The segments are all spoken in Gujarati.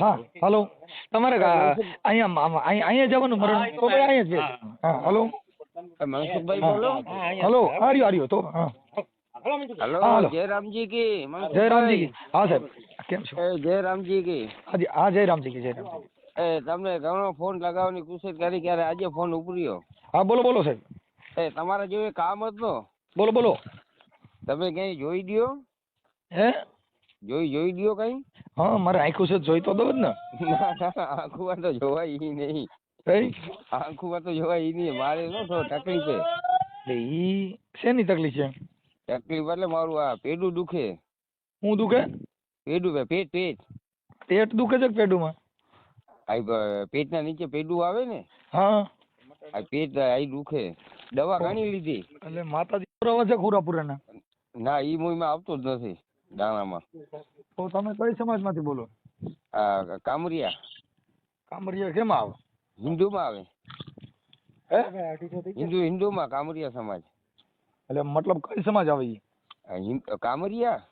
હા હલો. તમારે અહીંયા અહીંયા અહીંયા જવાનું મરણ તો ભાઈ અહીંયા જ છે હા. હલો. મનસુખભાઈ બોલો. હલો આર્યો આર્યો તો હા. હલો. કી જય રામજી કી. હા સાહેબ. કેમ છો? એ જયરામજી કી. હા જય રામજી કી જય રામજી એ તમને ઘણો ફોન લગાવવાની કોશિશ કરી ક્યારે આજે ફોન ઉપડ્યો? હા બોલો બોલો સાહેબ. એ તમારા જેવું કામ હતું બોલો બોલો. તમે ક્યાંય જોઈ દ્યો? હે? જોઈ જોઈ દ્યો કઈ? હા મારે આંખું છે જોઈ તો દઉં જ ને. ના ના આંખુમાં તો જોવાય ઈ નહીં. આંખુમાં તો જોવાય ઈ નહીં. મારે નો થોડો તકલીફ છે? ઈ શેની તકલીફ છે? તકલીફ એટલે મારું આ પેડું દુખે. હું દુખે? પેડું ભાઈ પેટ પેટ. પેટ દુખે છે પેડુંમાં પેટુમાં? આ પેટના નીચે પેડું આવે ને? હા. આ પેટ આ દુખે. દવા ઘણી લીધી. એટલે માતાજી છે ખુરાપુરાના? ના ઈ મૂવીમાં આવતો જ નથી. દાણામાં. તો તમે કઈ સમાજમાંથી બોલો? આ કામરિયા. કામરિયા કેમ આવે? હિન્દુમાં આવે. હે? હિન્દુ હિન્દુમાં કામરિયા સમાજ. એટલે મતલબ કઈ સમાજ આવે ઈ? કામરિયા?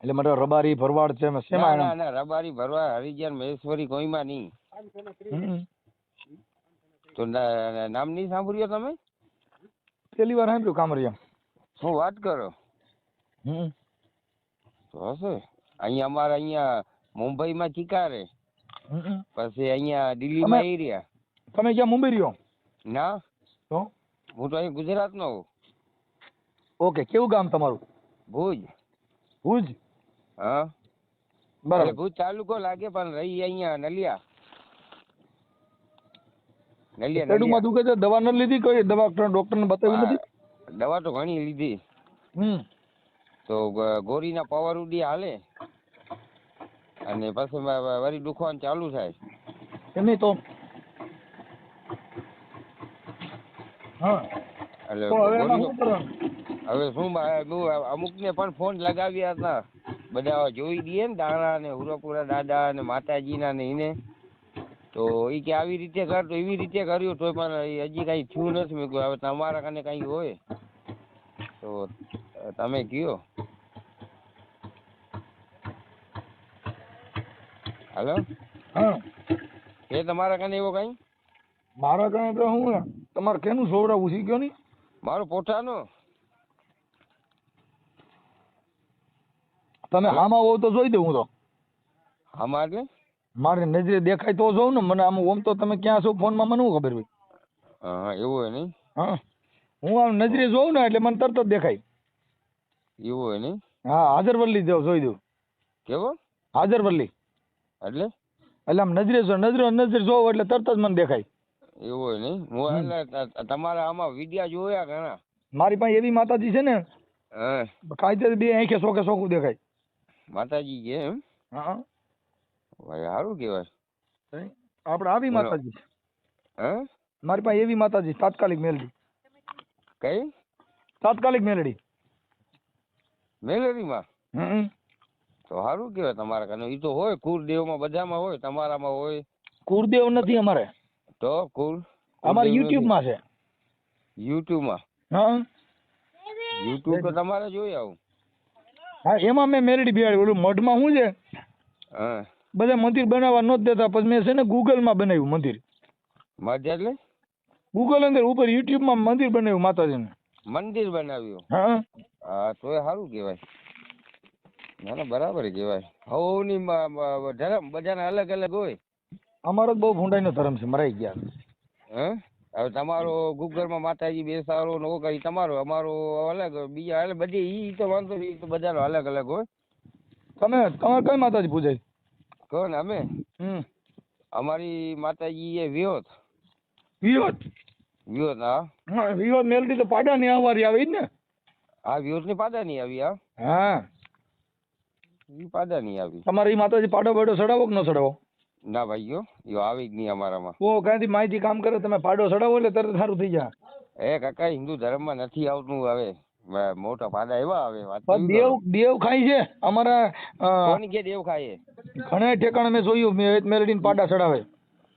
એટલે મતલબ રબારી ભરવાડ છે એમાં ના શેમાં ના ના રબારી ભરવાડ હરિજન મહેશ્વરી કોઈમાં નહીં. તો નામ નહીં સાંભળ્યો તમે? પેલી વાર સાંભળ્યું કામરિયા. શું વાત કરો. હમ. હશે? અહીંયા અમારે અહીંયા મુંબઈમાં ચિકારે. પછી અહીંયા દિલ્હીમાં એરિયા તમે ક્યાં મુંબઈ રહ્યો? ના. તો? હું તો અહીં ગુજરાતનો હું ઓકે કેવું ગામ તમારું? ભુજ. ભુજ? હા. બરાબર. ભુજ તાલુકો લાગે પણ રહી અહીંયા નલિયા. નલિયા પેટુમાં દુખે છે? દવા ન લીધી કોઈ? દવા ડોક્ટર ને બતાવ્યું નથી? દવા તો ઘણી લીધી. હમ. તો ગોરીના પાવર ઉડી હાલે. અને પછી વ- વ- દુખવાનું ચાલુ થાય. તમે તો? હા. એટલે હવે શું અમુક અમુકને પણ ફોન લગાવ્યા હતા. બધા જોઈ દઈએ ને દાણા ને હુરપુરા દાદા ને માતાજીના ને એને તો એ કે આવી રીતે કર તો એવી રીતે કર્યું તો પણ હજી કઈ થયું નથી. મેં હવે તમારા કને કઈ હોય. તો તમે કયો. હાલો? હા. એ તમારા કને એવો કઈ? મારા કને તો હું તમારે કેનું સોવડાવવું છે ગયો ની? મારો પોતાનો તમે હામાં હોવ તો જોઈ દઉં હું તો. હામાં એટલે? મારી નજરે દેખાય તો જોઉં ને મને આમ ઓમ તો તમે ક્યાં છો ફોનમાં મને ખબર હોય? હા એવું હોય નહીં? હા. હું આમ નજરે જોઉં ને એટલે મને તરત જ દેખાય. એવું હોય નહીં? હા હાજરવલ્લી જો જોઈ દઉં. કેવો? હાજરવલ્લી એટલે? એટલે આમ નજરે જો નજરે નજર જોઉં એટલે તરત જ મને દેખાય. એવું નહીં? હું એટલે તમારા આમાં વિડિયા જોયા ઘણા. મારી પાસે એવી માતાજી છે ને કાયદે બે આંખે સોખે સોખું દેખાય. માતાજી કે એમ? હા. ભાઈ સારું કહેવાય. આપણે આવી માતાજી. હે? હા મારી પાસે એવી માતાજી તાત્કાલિક મેલડી. કઈ? તાત્કાલિક મેલડી. મેલેરીમાં હમ. તો સારું કહેવાય તમારા કારણે એ તો હોય કુળદેવમાં બધામાં હોય તમારામાં હોય. કુળદેવ નથી અમારે. તો કુળ અમારે યુટ્યુબમાં માં છે. યુટ્યુબમાં? હા. યુટ્યુબ તો તમારે જોઈ આવું. હા એમાં મેં મેરડી બિહાડી ઓલું મઢમાં શું છે? હા. બધા મંદિર બનાવવા નહોત દેતા પછી મેં છે ને ગૂગલમાં બનાવ્યું મંદિર. મઢ એટલે? ગૂગલ અંદર ઉપર યુટ્યુબમાં મંદિર બનાવ્યું માતાજીનું. મંદિર બનાવ્યું? હા. હા તો એ સારું કહેવાય. ના ના બરાબર કહેવાય. હવની ધર્મ બધાના અલગ અલગ હોય. અમારો બહુ ભૂંડાઈનો ધર્મ છે મરાઈ ગયા. હે? હવે તમારો ગુગલમાં માતાજી બેસારો નવો કરી તમારો અમારો અલગ બીજા અલગ બધી ઈ તો વાંધો ઈ તો બધાનો અલગ અલગ હોય. તમે તમારે કઈ માતાજી પૂજાય? કોણ અમે? હમ. અમારી માતાજી એ વિયોત. વિયોત? વિયોત હા. વિરોધ મેલડી તો પાડા ની અમારી આવી ને. હા વિયોતની પાદા નહીં આવી હા. હા. ઈ પાદા નહીં આવી. તમારે ઈ માતાજી પાડો બાડો ચડાવો કે ન ચડાવો? ના ભાઈ યો આવી જ નહીં અમારામાં. ઓ ક્યાંથી માહિતી કામ કરે તમે પાડો ચડાવો એટલે તરત સારું થઈ જાય. એ કાકા હિન્દુ ધર્મમાં નથી આવતું હવે. મોટા પાદા એવા આવે વાત પણ દેવ દેવ ખાય છે અમારા કોની કે દેવ ખાય? ઘણા ઠેકાણે મેં જોયું મેં મેલડીને પાડા ચડાવે.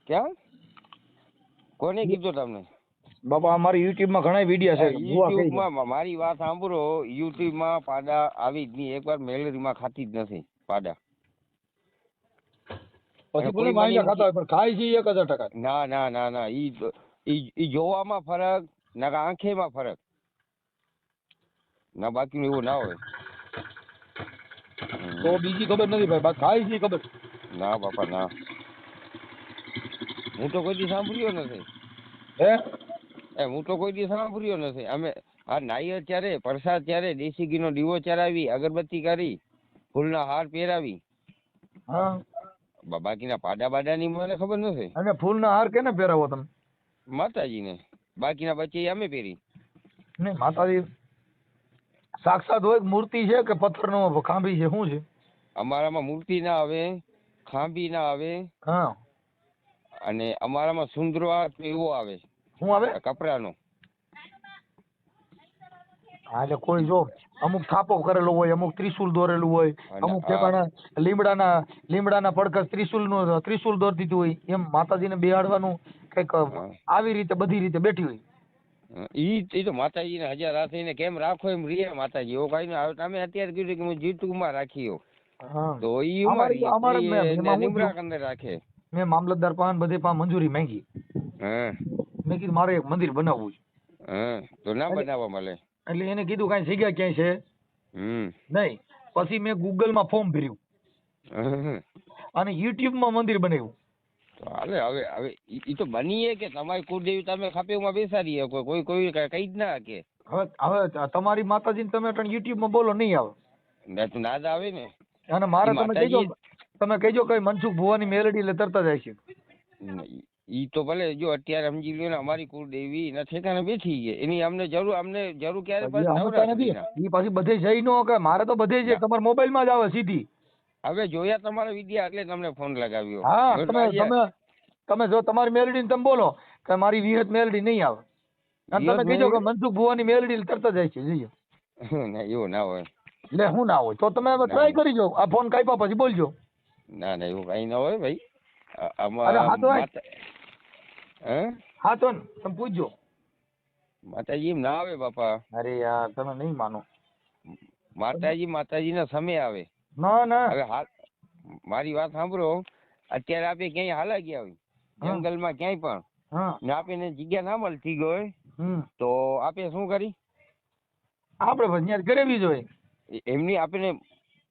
ક્યાં કોને કીધું તમને? બાપા અમારી યુટ્યુબમાં ઘણા વીડિયો છે. યુટ્યુબમાં મારી વાત સાંભળો યુટ્યુબમાં પાડા આવી જ નહીં. એકવાર મેલેરીમાં ખાતી જ નથી પાડા. પછી ભલે માંગ્યા ખાતા હોય પણ ખાય છે એક હજાર ટકા. ના ના ના ના. ઈ ઈ જોવામાં ફરક ના આંખેમાં ફરક. ના બાકી એવું ના હોય. તો બીજી ખબર નથી ભાઈ બાકી ખાય છે ખબર. ના બાપા ના. હું તો કોઈ સાંભળ્યો નથી. હે? એ હું તો કોઈ દિવસ સાંભળ્યો નથી. અમે આ નાઈએ ત્યારે પ્રસાદ ત્યારે દેશી ઘીનો દીવો ચડાવી અગરબત્તી કરી ફૂલના હાર પહેરાવી. હા. બાકીના પાડા બાડાની મને ખબર નથી. અને ફૂલના હાર કેને પહેરાવો તમે? માતાજીને. બાકીના બચ્ચે અમે પહેરી. નહીં માતાજી સાક્ષાત હોય મૂર્તિ છે કે પથ્થરનો ખાંભી છે? શું છે? અમારામાં મૂર્તિ ના આવે ખાંભી ના આવે. હા. અને અમારામાં સુંદરો એવો આવે. શું આવે? કપડાનો હા એટલે કોઈ જો અમુક થાપો કરેલો હોય અમુક ત્રિશુલ દોરેલું હોય અમુક ઠેકાણા લીમડાના લીમડાના પડકસ ત્રિશુલનું ત્રિશુલ દોર દીધું હોય એમ માતાજીને બેહાડવાનું કંઈક આવી રીતે બધી રીતે બેઠી હોય. ઈ ઈ તો માતાજીને હજાર રાખીને કેમ રાખો એમ રીએ માતાજી. એવું કઈ આવે. તમે અત્યારે કીધું કે હું જીતુમાં રાખી રાખીયો તો ઈ અમારી. કંદર રાખે. મેં મામલતદાર પાન બધે પા મંજૂરી માંગી. હા. મેં કીધું મારે એક મંદિર બનાવવું છે. તો ના બનાવવા મળે. એટલે એને કીધું કાંઈ જગ્યા ક્યાંય છે? હમ. નહીં. પછી મેં ગૂગલમાં ફોર્મ ભર્યું. અને અને યુટ્યુબમાં મંદિર બનાવ્યું. તો હવે હવે ઈ તો બનીએ કે તમારી કુળદેવી તમે ખાપેમાં બેસાડીએ કોઈ કોઈ કોઈ કઈ જ ના કે હવે હવે તમારી માતાજીને તમે પણ યુટ્યુબમાં બોલો નહીં આવે. ના તો ના આવે ને. અને મારે તમે કહેજો તમે કહેજો કઈ મનસુખ ભુવાની મેલેડી એટલે તરત જ છે ઈ તો ભલે જો અત્યારે સમજી લ્યો ને અમારી કુળદેવી એના ઠેકાણે બેઠી છે. એની અમને જરૂર અમને જરૂર ક્યારે પછી નથી? નવરાત્રીના. પાછી બધે જઈ નો કે મારે તો બધે છે તમારા મોબાઈલમાં જ આવે સીધી. હવે જોયા તમારા વિદ્યા એટલે તમને ફોન લગાવ્યો. હા તમે તમે તમે જો તમારી મેલડી તમે બોલો કે મારી વિહત મેલડી નહીં આવે. અને તમે કહેજો કે મનસુખ ભુવાની મેલડી કરતા તરત જ આવશે જઈએ. ના એવું ના હોય. એટલે હું ના હોય? તો તમે ટ્રાય કરી જો આ ફોન કાપ્યા પછી બોલજો. ના ના એવું કઈ ના હોય ભાઈ. આમાં હા? તો હે હા તો તમે પૂછજો. માતાજી એમ ના આવે બાપા. અરે યાર તમે નહીં માનો. માતાજી માતાજીના સમય આવે. ના ના. હવે હાલ મારી વાત સાંભળો. અત્યારે આપે ક્યાંય હાલા ગયા હોય. જંગલમાં ક્યાંય પણ? ને આપણને જગ્યા ના મળતી ગઈ તો આપે શું કરી? આપણે ત્યાં કરેવી જોઈએ. એમની આપણે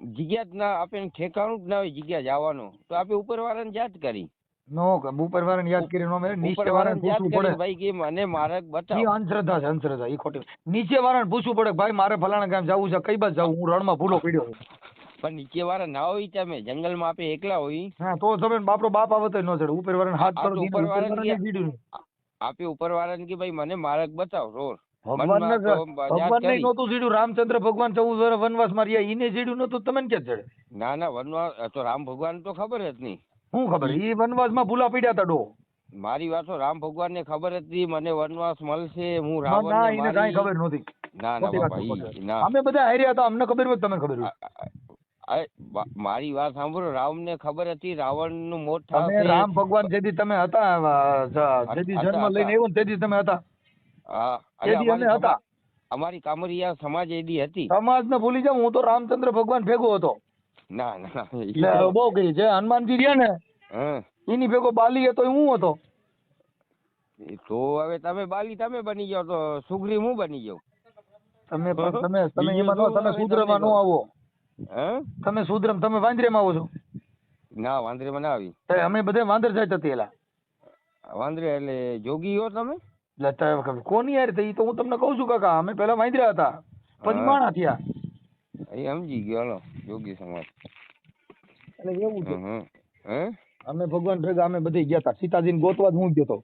જગ્યા જ ના આપણને ઠેકાણું જ ના હોય જગ્યા જવાનું. તો આપણે ઉપરવાળાને જાત કરી. નો કે ઉપર વાળાને યાદ કરીને અમે નીચે વાળાને પૂછવું પડે. ભાઈ કે મને માર્ગ ઈ બતાવો અંધશ્રદ્ધા છે અંધશ્રદ્ધા ઈ ખોટી. નીચે વાળાને પૂછવું પડે ભાઈ મારે ફલાણા ગામ જવું છે કઈ બાજુ જવું? હું રણમાં ભૂલો પડ્યો છું. પણ નીચે વાળા ના હોય તમે જંગલમાં આપણે એકલા હોય. હા તો તમે બાપરો બાપ આવે તો ન ચડે. ઉપર વાળાને હાથ કરો ઉપર વાળાને કે- ઉપર આપે કે ભાઈ મને માર્ગ બતાવ રોડ. ભગવાન ભગવાન. નહોતું જીડ્યું રામચંદ્ર ભગવાન ચૌદ વર્ષ વનવાસમાં રહ્યા. ઈને જીડ્યું નહોતું. તમે ક્યાં ચડે? ના ના વનવાસ તો રામ ભગવાન તો ખબર જ નહીં. શું ખબર ઈ વનવાસમાં ભૂલા પડ્યા હતા ડો. મારી વાત રામ ભગવાન ને ખબર હતી મને વનવાસ મળશે હું રાવણ ના એને કાંઈ ખબર નહોતી. ના ના ખોટી વાત બાપા છે, ઈ ખોટી. ના. અમે બધા હાર્યા હતા અમને ખબર હોય તમને ખબર મારી વાત સાંભળો રામ ને ખબર હતી રાવણનું મોત તમે રામ ભગવાન જેથી તમે હતા જેથી જન્મ લઈને. આવ્યો તેથી તમે હતા. હા તેથી અમે અમારી હતા. અમારી કામરિયા સમાજ એડી હતી. સમાજ ને ભૂલી જાવ હું તો રામચંદ્ર ભગવાન ભેગો હતો. ના ના એટલે બહુ કરી જે હનુમાનજી રહ્યા ને એની ભેગો બાલી હતો એ હું હતો? એ તો હવે તમે બાલી તમે બની જાઓ તો સુગ્રી હું બની જાઉં? તમે તમે તમે એમાં નો તમે સુદ્રમાં નો આવો. હે? તમે સુદ્રમ તમે વાંદરેમાં આવો છો? ના વાંદરે ના આવી. તો અમે બધે વાંદર જાય હતી એલા. વાંદરે એટલે જોગી હો તમે? એટલે કોની યાર તો એ તો હું તમને કહું છું કાકા અમે પેલા વાંદરા હતા પછી માણા થયા. એ સમજી ગયો હાલો જોગી સમાજ. એટલે એવું છે. હે? અમે ભગવાન ભેગા અમે બધે ગયા હતા સીતાજીને ગોતવા હું ગયો હતો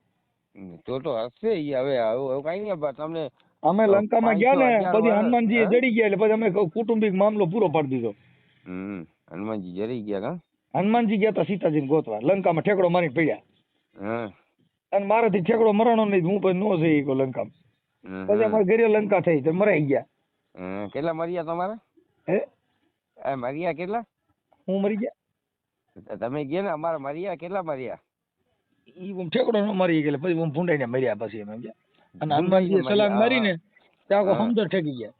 તો તો હશે ઈ હવે આવું કઈ નહીં તમને અમે લંકામાં ગયા ને પછી હનુમાનજી જડી ગયા એટલે પછી અમે કુટુંબિક મામલો પૂરો પાડી દીધો. હમ હનુમાનજી જરી ગયા કા? હનુમાનજી ગયા હતા સીતાજીને ગોતવા. લંકામાં ઠેકડો મારી પડ્યા. અને મારાથી ઠેકડો મરણો નહીં હું પછી નો જઈ ગયો લંકામાં. પછી અમારે ઘરે લંકા થઈ તો મરાઈ ગયા. કેટલા મર્યા તમારા? હે? એ મર્યા કેટલા? હું મરી ગયા? તમે ગયા ને અમારા મર્યા કેટલા મર્યા? ઈ હું ઠેકડો ન મરી ગયેલા પછી હું ભૂંડાઈને મર્યા પછી એમ ગયા અને ભૂંડાઈને સલામ મારીને ત્યાં. આખો ઠેકી ગયા.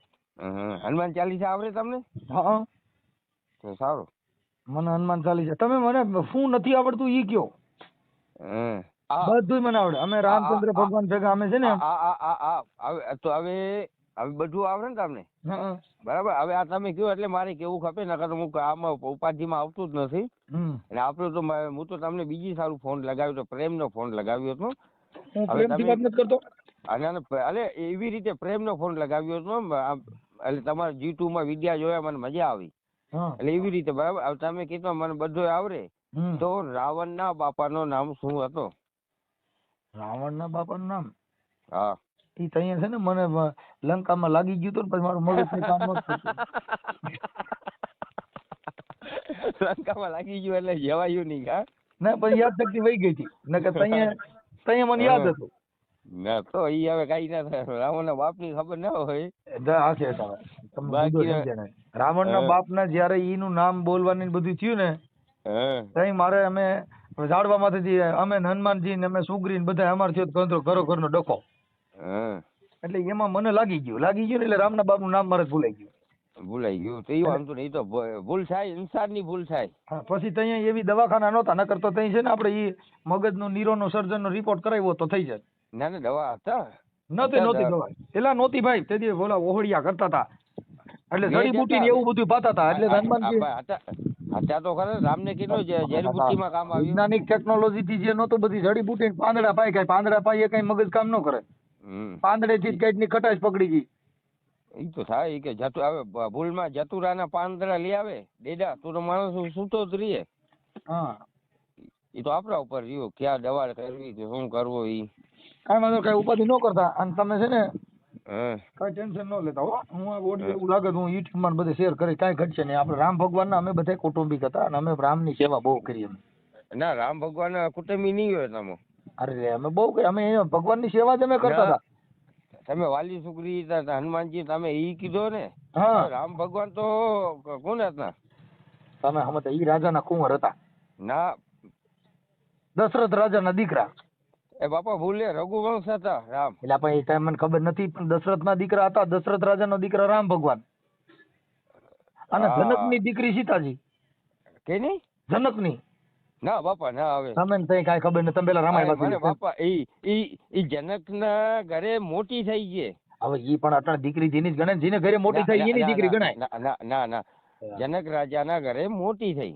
હનુમાન ચાલીસા આવડે તમને? હા. તો સારું. મને હનુમાન ચાલીસા તમે મને શું નથી આવડતું ઈ કયો? બધું મને આવડે. અમે રામચંદ્ર ભગવાન ભેગા અમે છે ને. આ આ આ આ તો હવે હવે બધું આવડે ને તમને? બરાબર? હવે આ તમે કયો એટલે મારે કેવું ખપે નકર તો હું આમાં ઉપાધિમાં આવતું જ નથી. અને આપણું તો હું તો તમને બીજી સારું ફોન લગાવ્યો હતો પ્રેમનો ફોન લગાવ્યો હતો. અને એવી રીતે પ્રેમનો ફોન લગાવ્યો હતો એટલે તમારા જી ટુ માં વિદ્યા જોયા મને મજા આવી. એટલે એવી રીતે બરાબર? હવે તમે કીધું મને બધું આવડે. તો રાવણના બાપાનો નામ શું હતો? રાવણના બાપાનું નામ? હા. ઈ તો છે ને મને લંકામાં લાગી ગયું હતું ને પછી મારું મગજ કામ કરતું. લંકામાં લાગી ગયું એટલે જવાયું નહીં હા? ના પણ યાદ શક્તિ વહી ગઈ હતી. નકર તઈએ તઈએ મને યાદ હતું. ના તો ઈ હવે કઈ ના થાય. રાવણના બાપની ખબર ના હોય. હા છે તમે ના બાકી જુદો સમજ્યા નહીં. રાવણના હા. બાપના જ્યારે નામ બોલવાની બધું થયું ને ત્યાં તઈ મારે અમે ઝાડવામાંથી અમે ને હનુમાનજી ને અમે સુગ્રી ને બધા અમાર થયો ઘરો ઘરો ઘરનો ડખો. એટલે એમાં મને લાગી ગયું. લાગી ગયું ને એટલે રામના બાપનું નામ મારે ભૂલાઈ ગયું. ભૂલાઈ ગયું. તો એ વાંધો નહીં. તો ભૂલ થાય ઇન્સાનની ભૂલ થાય. હા, પછી ત્યાં એવી દવાખાના નહોતા નકર તો ત્યાં છે ને આપણે નીરો મગજનો નીરોનો સર્જનનો રિપોર્ટ કરાવ્યો તો થઈ જાય ના ના દવા હતા. નહોતી હતા નહોતી દવા. પેલા નહોતી ભાઈ. તે દિવસે બોલા ઓહળિયા કરતા હતા. એટલે જડી જડીબુટી ને એવું બધું પાતા હતા એટલે હનુમાનજી હતા તો ખરા રામને કીધું જે જડીબુટ્ટીમાં કામ આવ્યું. વૈજ્ઞાનિક ટેકનોલોજી થી જે નહોતું બધી જડીબુટી ને પાંદડા પાય કાંઈ પાંદડા પાય એ કઈ મગજ કામ ન કરે. હમ. પાંદડે થી જ ની કટાશ પકડી ગઈ. ઈ તો થાય કે જતુ બ- ભૂલમાં જતુરાના પાંદડા લઈ આવે ડેડા તું તો માણસ સૂતો જ રહીએ. હા. ઈ તો આપણા ઉપર રહ્યું ક્યાં દવા કરવી કે શું કરવો ઈ. કાંઈ વાંધો કઈ ઉપાધિ ન કરતા. અને તમે છે ને કઈ ટેન્શન ન લેતા હો. હું આ ઓડિયો એવું લાગે હું યુટ્યુબમાં બધે શેર કરી કઈ ઘટશે નહીં. આપણે રામ ભગવાનના અમે બધા કુટુંબી હતા અને અમે રામની સેવા બહુ કરી અમે ના રામ ભગવાન કુટુંબી નહીં હોય તમે. અરે અમે બહુ કઈ અમે ભગવાનની સેવા જ અમે કરતા હતા. તમે વાલી સુગ્રી હનુમાનજી તમે ઈ કીધો ને રામ ભગવાન તો કોણ હતા? તમે સમજતા ઈ રાજાના કુંવર હતા. ના. દશરથ રાજાના દીકરા. એ બાપા ભૂલે રઘુવંશ હતા રામ. એટલે આપણે એ ટાઈમ મને ખબર નથી પણ દશરથના દીકરા હતા દશરથ રાજાનો દીકરા રામ ભગવાન. અને જનક જનકની દીકરી સીતાજી. કે નહીં જનકની. ના બાપા ના આવે. તમે ને તઈ કાંઈ ખબર નથી. તમે પેલા રામાયણ મને બાપા ઈ ઈ ઈ જનકના ઘરે મોટી થઈ ગઈ. હવે ઈ પણ અટણ દીકરી જેની જ ગણે ને જેને ઘરે મોટી થઈ એની દીકરી ગણાય. ના ના ના જનક રાજા ના ઘરે મોટી થઈ.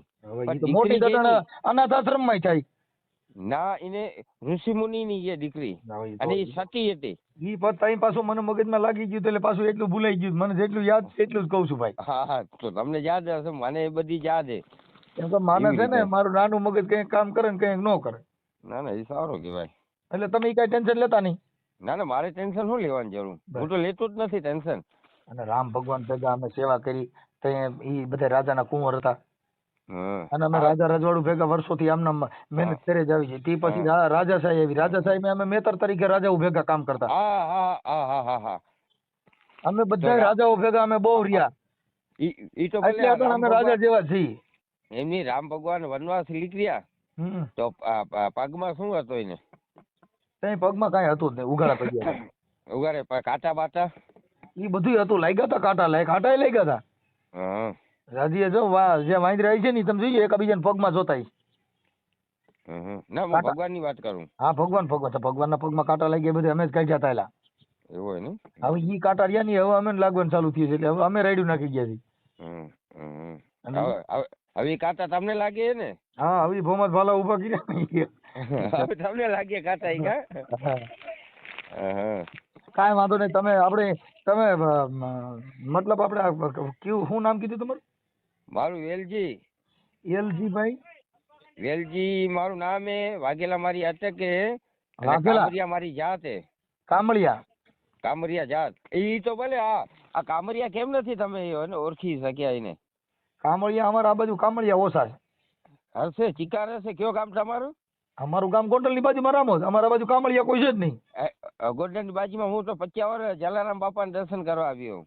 મોટી અટાણે અનાથ આશ્રમમાં થાય. ના એને ઋષિ મુનિની છે દીકરી. અને એ સતી હતી. ઈ તઈ પાછું મને મગજમાં લાગી ગયું એટલે પાછું એટલું ભૂલાઈ ગયું મને જેટલું યાદ છે એટલું જ કહું છું ભાઈ. હા હા તો તમને યાદ હશે મને એ બધી યાદ છે. કેમ કે માણસ છે ને મારું નાનું મગજ કંઈક કામ કરે ને કંઈક ન કરે. ના ના એ સારું કહેવાય. એટલે તમે એ કાંઈ ટેન્શન લેતા નહીં? ના ના મારે ટેન્શન શું લેવાની જરૂર? હું તો લેતો જ નથી ટેન્શન અને રામ ભગવાન ભેગા અમે સેવા કરી તો એ બધા રાજાના કુંવર હતા. અને અમે રાજા રજવાડું ભેગા વર્ષોથી આમના મહેનત કરે જ આવી છે તે પછી રાજા સાહેબ આવી. રાજાશાહીમાં અમે મેતર તરીકે રાજાઓ ભેગા કામ કરતા. અમે બધા રાજાઓ ભેગા અમે બહુ રહ્યા. એટલે અમે રાજા જેવા છીએ. એમની રામ ભગવાન વનવાસ નીકળ્યા. તો પગમાં શું હતો એને? તઈ પગમાં કઈ હતું જ નહીં ઉઘાડા પગ્યા ઉગારે પ- કાંટા બાટા? એ બધું હતું લાગ્યા હતા કાંટા લાય કાંટા લાગ્યા હતા. હા. રાજીએ જો વા જે વાંદરા આવી છે ને તમે જોઈએ એકબીજાને પગમાં જોતા. ના હું ની ભગવાનની વાત કરું. હા ભગવાન ભગવાન ભગવાનના પગમાં કાંટા લાગ્યા બધે અમે જ કઈ હતા એલા એવું હોય ને? હવે ઈ કાંટા રહ્યા નહીં હવે અમે લાગવાનું ચાલુ થયું છે એટલે હવે અમે રાડ્યું નાખી ગયા છીએ. હવે કાંટા તમને લાગે ને હા હવે ભોમત ભાલા ઊભા કર્યા હવે તમને લાગે કાતા ઈ કા. કાંઈ વાંધો નહીં તમે આપણે તમે મતલબ આપણે કયું શું નામ કીધું તમારું? મારું વેલજી એલજી ભાઈ? વેલજી મારું નામ એ વાઘેલા મારી અટકે કે વાઘેલા? મારી જાત હે. કામળિયા કામરિયા જાત. ઈ તો ભલે આ આ કામરિયા કેમ નથી તમે ઓળખી શક્યા એને? કામળિયા અમારા આ બાજુ કામળિયા ઓછા છે. હશે ચિકાર હશે કયો ગામ તમારું અમારું? ગામ ગોંડલની બાજુમાં રામોદ. અમારા બાજુ કામળિયા કોઈ છે જ નહીં. ગોલ્ડન બાજુમાં હું તો પચ્યા વર્ષ જલારામ બાપાને દર્શન કરવા આવ્યો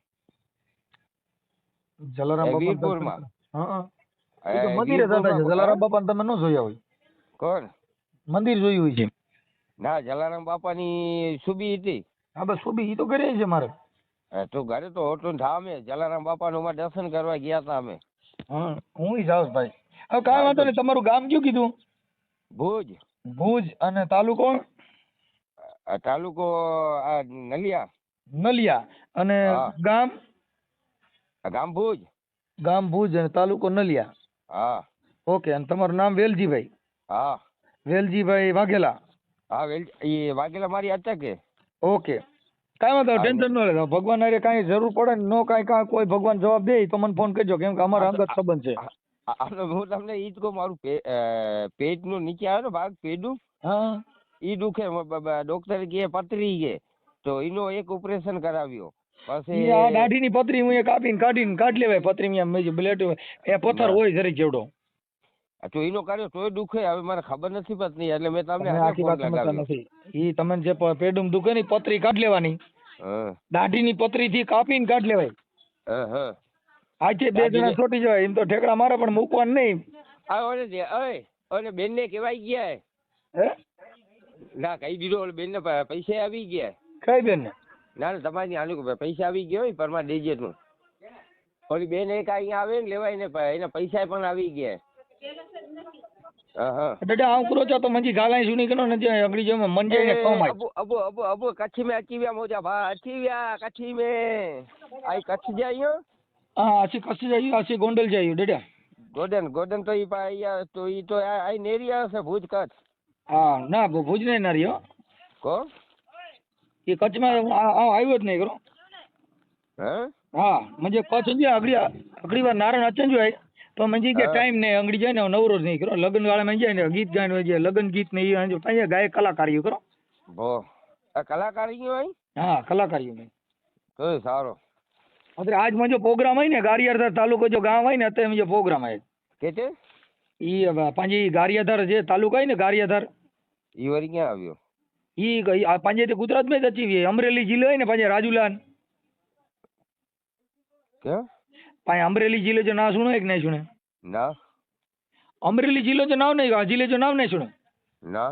જલારામ બાપા વીરપુરમાં. હા મંદિરે જતા છે. જલારામ બાપાને તમે ન જોયા હોય. કોણ? મંદિર જોયું હોય છે. ના જલારામ બાપાની સુબી હતી. હા બસ સુબી ઈ તો કરે છે મારે. તો ઘરે તો હોટલ ધામે જલારામ બાપાનું અમારે દર્શન કરવા ગયા હતા અમે. હા હું જાઉં ભાઈ. હવે કાંઈ વાંધો નહીં તમારું ગામ કયું કીધું? ભુજ. ભુજ અને તાલુકો? તાલુકો આ નલિયા. નલિયા. અને. ગામ? ગામ ભુજ. ગામ ભુજ અને તાલુકો નલિયા. હા. ઓકે અને તમારું નામ વેલજીભાઈ? હા. વેલજીભાઈ વાઘેલા. હા વેલ એ વાઘેલા મારી અટકે ઓકે. કાંઈ વાંધો ટેન્શન ન લેતા ભગવાન અરે કાંઈ જરૂર પડે ને નો કાંઈ કાંઈ કોઈ ભગવાન જવાબ દે તો મને ફોન કરજો કેમ કે અમારા અંગત સંબંધ છે. હું તમને ઈ જ કહું મારું પે અ, પેટનું નીચે આવે ને ભાગ પેટનું હા. ઈ દુખે ડોક્ટર કે પથરી કે તો એનો એક ઓપરેશન કરાવ્યો. પછી આ દાઢીની પતરી હું એ કાપીને કાઢીને કાઢી લેવાય. પથરી મેં મેં બ્લેડ એ પથ્થર હોય જરી જેવડો. તો એનો કર્યો તોય દુખે. હવે મને ખબર નથી પડતી. એટલે મેં તમને આખી વાત નથી. ઈ તમને જે પેડું દુખે ની પથરી પતરી કાઢી લેવાની. દાઢીની પતરીથી કાપીને કાઢ લેવાય. હા હા. આજે બે જણા છોટી જવાય એમ તો ઠેકડા મારે પણ મૂકવાનું નહીં. ઓલે ઓલે બેનને કહેવાય ગયા હે? ના કઈ દીધો ઓલે બેન ને પૈસા આવી ગયા. કઈ બેન ને ના ના તમારી આનું પૈસા આવી ગયા હોય પરમા દેજે તું. ઓલી બેન એક અહીંયા આવે ને લેવાય ને એના પૈસા પણ આવી ગયા. ડડા આમ કરો છો તો મંજી ગાલાઈ સુની કરો ને જે અગડી જો મન જાય ને કમાય અબો અબો અબો અબો કચ્છ મે અચીવ્યા મોજા ભા અચીવ્યા કચ્છ મે. આઈ કચ્છ જાયો હા આસી કચ્છ જાયો આસી ગોંડલ જાયો ડડા? ગોડન ગોડન તો ઈ પા અહીંયા તો ઈ તો આઈ નેરિયા છે ભુજ કચ્છ. હા ના ભુજ ને નારિયો કો? એ કચ્છમાં આવ્યો જ નહીં કરો હા? મંજે કચ્છ જે અગડી અગડી વાર નારણ અચન જો પણ મંજી કે ટાઈમ ને અંગડી જાય ને નવરો જ નહીં કરો. લગ્ન વાળા માં જાય ને ગીત ગાયન હોય લગ્ન ગીત ને એ આંજો પાયા ગાય કલાકારીઓ કરો. ભો આ હોય? હા કલાકારીઓ નહીં તો સારો. અત્યારે આજમાં જો પ્રોગ્રામ હોય ને ગારિયાધાર તાલુકો જો ગામ હોય ને અત્યારે જો પ્રોગ્રામ હોય. કે છે? ઈ પાંજી ગારિયાધાર જે તાલુકો હોય ને ગારિયાધાર. ઈ વરી ક્યાં આવ્યો? ઈ પાંજે તે ગુજરાતમાં જ અચીવી અમરેલી જિલ્લો હોય ને પાંજે રાજુલાન. કે ભાઈ અમરેલી જિલ્લે जो नाव सुनो एक नहीं सुने ना अमरेली जिले जो नाव नहीं जिले जो नाव नहीं सुने ना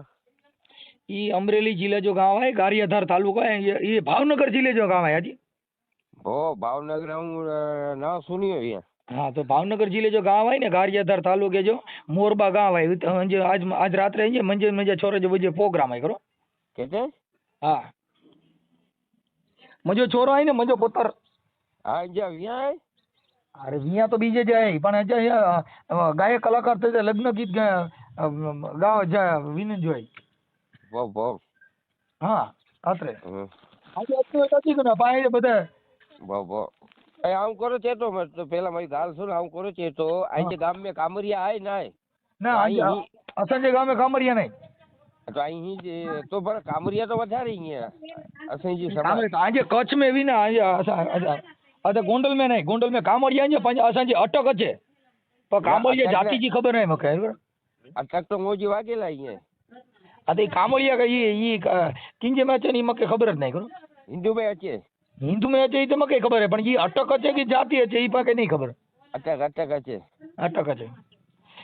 ये अमरेली जिले जो गांव है गारियाधार तालुका है ये, ये भावनगर जिले जो गांव है जी ओ भावनगर हम नाव सुनियो ये हाँ तो भावनगर जिले जो गांव है ना गारियाधार तालुके जो मोरबा गांव है तो आज आज रात रहे मंजे मंजे छोरे जो बजे प्रोग्राम है करो कहते हाँ मुझो छोरो है ने मुझो पुत्र आज जा यहाँ है અરે અહીંયા તો બીજે જાય પણ હજી ગાયક કલાકાર તરીકે લગ્ન ગીત ગાવા જાય વિનંતી હોય. વાહ વાહ હા અત્રે આજે અત્રે નથી કે પાય બધા. વાહ વાહ એ આમ કરો ચેતો મત તો પેલા મારી ગાલ સુન આમ કરો ચેતો આજે ગામ મે કામરિયા આય નાય ના આજે અસંજે ગામ મે કામરિયા નહીં તો અહીં જે તો પણ કામરિયા તો વધારે અહીંયા અસંજી સમાજ. આજે કચ્છ મે વિના આજે અરે ગોંડલ में नहीं गोंडल में कामड़िया आहिनि पंहिंजा असांजी अटक अचे पर कामड़िया जाति जी ख़बर नाहे मूंखे अटक त मौजी वागेला ईअं अदे कामड़िया का ये ये किंजे में अचनि मूंखे ख़बर नाहे कोन हिंदू में अचे हिंदू में अचे त मूंखे ख़बर आहे पण ये अटक अचे की जाति अचे ही पाके नहीं ख़बर अटक अटक अचे अटक अचे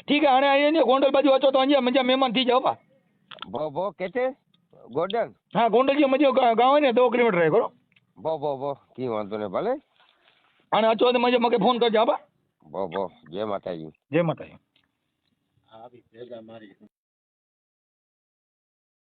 ठीक आहे हाणे आई गोंडल बाजू अचो त अंजा मुंहिंजा महिमान थी जाओ पा भो भो किथे गोंडल हा गोंडल जो मुंहिंजो गांव आहे न दो किलोमीटर आहे कोन ભો ભો ભો કી વાંધો નહીં ભલે અને અચો તો મજે મકે ફોન કરજો હા બા? બો જય માતાજી. જય માતાજી.